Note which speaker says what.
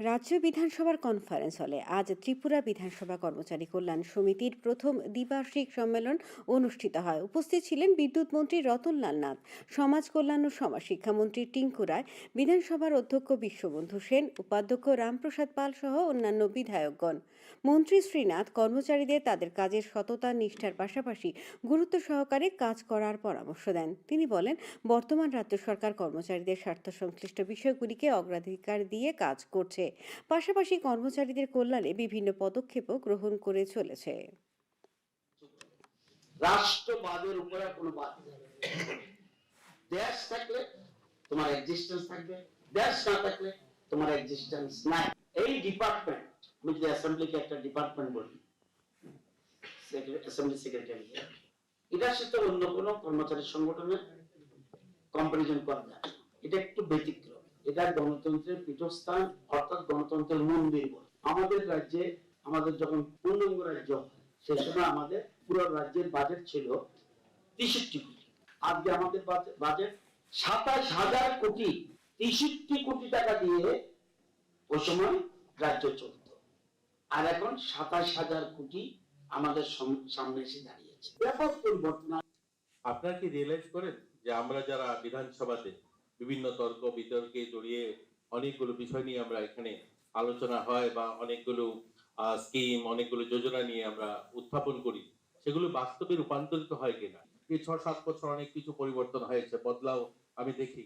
Speaker 1: রাজ্য বিধানসভার কনফারেন্স হলে আজ ত্রিপুরা বিধানসভা কর্মচারী কল্যাণ সমিতির প্রথম দ্বিবার্ষিক সম্মেলন অনুষ্ঠিত হয়। উপস্থিত ছিলেন বিদ্যুৎ মন্ত্রী রতনলাল নাথ, সমাজ কল্যাণ ও সমাজ শিক্ষামন্ত্রী টিঙ্কু রায়, বিধানসভার অধ্যক্ষ বিশ্ববন্ধু সেন, উপাধ্যক্ষ রামপ্রসাদ পাল সহ অন্যান্য বিধায়কগণ। মন্ত্রী শ্রীনাথ কর্মচারীদের তাদের কাজের সততা, নিষ্ঠার পাশাপাশি গুরুত্ব সহকারে কাজ করার পরামর্শ দেন। তিনি বলেন, বর্তমান রাজ্য সরকার কর্মচারীদের স্বার্থ সংশ্লিষ্ট বিষয়গুলিকে অগ্রাধিকার দিয়ে কাজ করছে। পাশাপাশি কর্মচারীদের কল্যাণে বিভিন্ন পদক্ষেপও গ্রহণ করে চলেছে।
Speaker 2: রাষ্ট্রবাদের উপরে কোনো দেশ থাকলে তোমার এক্সিস্টেন্স থাকবে, দেশ না থাকলে তোমার এক্সিস্টেন্স নাই। এই ডিপার্টমেন্ট আমি যদি অ্যাসেম্বলিকে একটা ডিপার্টমেন্ট বলি অ্যাসেম্বলি সেক্রেটারি অন্য কোনো কর্মচারী সংগঠনের কম্পারিজন করা যায়। এটা একটু ব্যতিক্রম। এটা গণতন্ত্রের পীঠস্থান, অর্থাৎ গণতন্ত্রের মন্দির আমাদের রাজ্যে, আমাদের যখন পূর্ণাঙ্গ রাজ্য সেই সময় আমাদের পুরো রাজ্যের বাজেট ছিল তেষট্টি কোটি। আজকে আমাদের বাজেট সাতাশ হাজার কোটি। তেষট্টি কোটি টাকা দিয়ে ওই সময় রাজ্য চলত। আর এখন সাতাশ হাজার কোটি আমাদের সামনে এসে দাঁড়িয়েছে। ব্যাপক পরিবর্তন
Speaker 3: আপনারা কি রিয়েলাইজ করেন যে আমরা যারা বিধানসভাতে বিভিন্ন তর্ক, বিতর্কে জড়িয়ে অনেকগুলো বিষয় নিয়ে আমরা এখানে আলোচনা হয় বা অনেকগুলো স্কিম অনেকগুলো যোজনা নিয়ে আমরা উত্থাপন করি। সেগুলো বাস্তবে রূপান্তরিত হয় কিনা? এই ছ সাত বছর অনেক কিছু পরিবর্তন হয়েছে, বদলাও আমি দেখি।